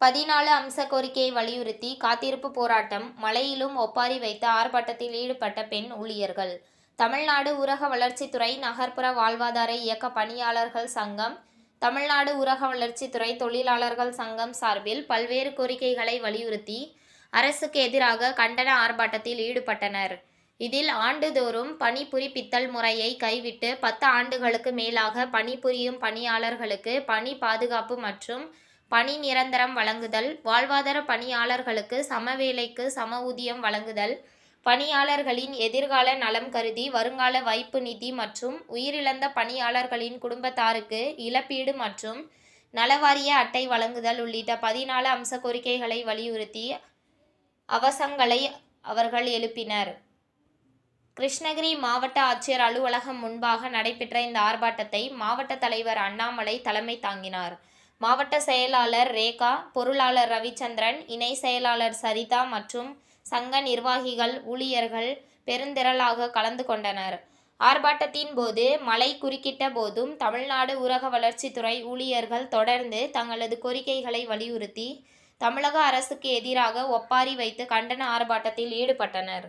பதினாலு அம்ச கோரிக்கையை வலியுறுத்தி காத்திருப்பு போராட்டம் மலையிலும் ஒப்பாரி வைத்து ஆர்ப்பாட்டத்தில் ஈடுபட்ட பெண் ஊழியர்கள். தமிழ்நாடு ஊரக வளர்ச்சித்துறை நகர்ப்புற வாழ்வாதார இயக்க பணியாளர்கள் சங்கம் தமிழ்நாடு ஊரக வளர்ச்சித்துறை தொழிலாளர்கள் சங்கம் சார்பில் பல்வேறு கோரிக்கைகளை வலியுறுத்தி அரசுக்கு எதிராக கண்டன ஆர்ப்பாட்டத்தில் ஈடுபட்டனர். இதில் ஆண்டுதோறும் பணிபுரிப்பித்தல் முறையை கைவிட்டு பத்து ஆண்டுகளுக்கு மேலாக பணிபுரியும் பணியாளர்களுக்கு பணி பாதுகாப்பு மற்றும் பணி நிரந்தரம் வழங்குதல் வாழ்வாதார பணியாளர்களுக்கு சம வேலைக்கு சம ஊதியம் வழங்குதல் பணியாளர்களின் எதிர்கால நலம் கருதி வருங்கால வைப்பு நிதி மற்றும் உயிரிழந்த பணியாளர்களின் குடும்பத்தாருக்கு இழப்பீடு மற்றும் நலவாரிய அட்டை வழங்குதல் உள்ளிட்ட பதினாலு அம்ச கோரிக்கைகளை வலியுறுத்தி அவசங்களை அவர்கள் எழுப்பினர். கிருஷ்ணகிரி மாவட்ட ஆட்சியர் அலுவலகம் முன்பாக நடைபெற்ற இந்த ஆர்ப்பாட்டத்தை மாவட்ட தலைவர் அண்ணாமலை தலைமை தாங்கினார். மாவட்ட செயலாளர் ரேகா பொருளாளர் ரவிச்சந்திரன் இணை செயலாளர் சரிதா மற்றும் சங்க நிர்வாகிகள் ஊழியர்கள் பெருந்திரளாக கலந்து கொண்டனர். ஆர்ப்பாட்டத்தின் போது மழை குறுக்கிட்ட போதும் தமிழ்நாடு ஊரக வளர்ச்சித்துறை ஊழியர்கள் தொடர்ந்து தங்களது கோரிக்கைகளை வலியுறுத்தி தமிழக அரசுக்கு எதிராக ஒப்பாரி வைத்து கண்டன ஆர்ப்பாட்டத்தில் ஈடுபட்டனர்.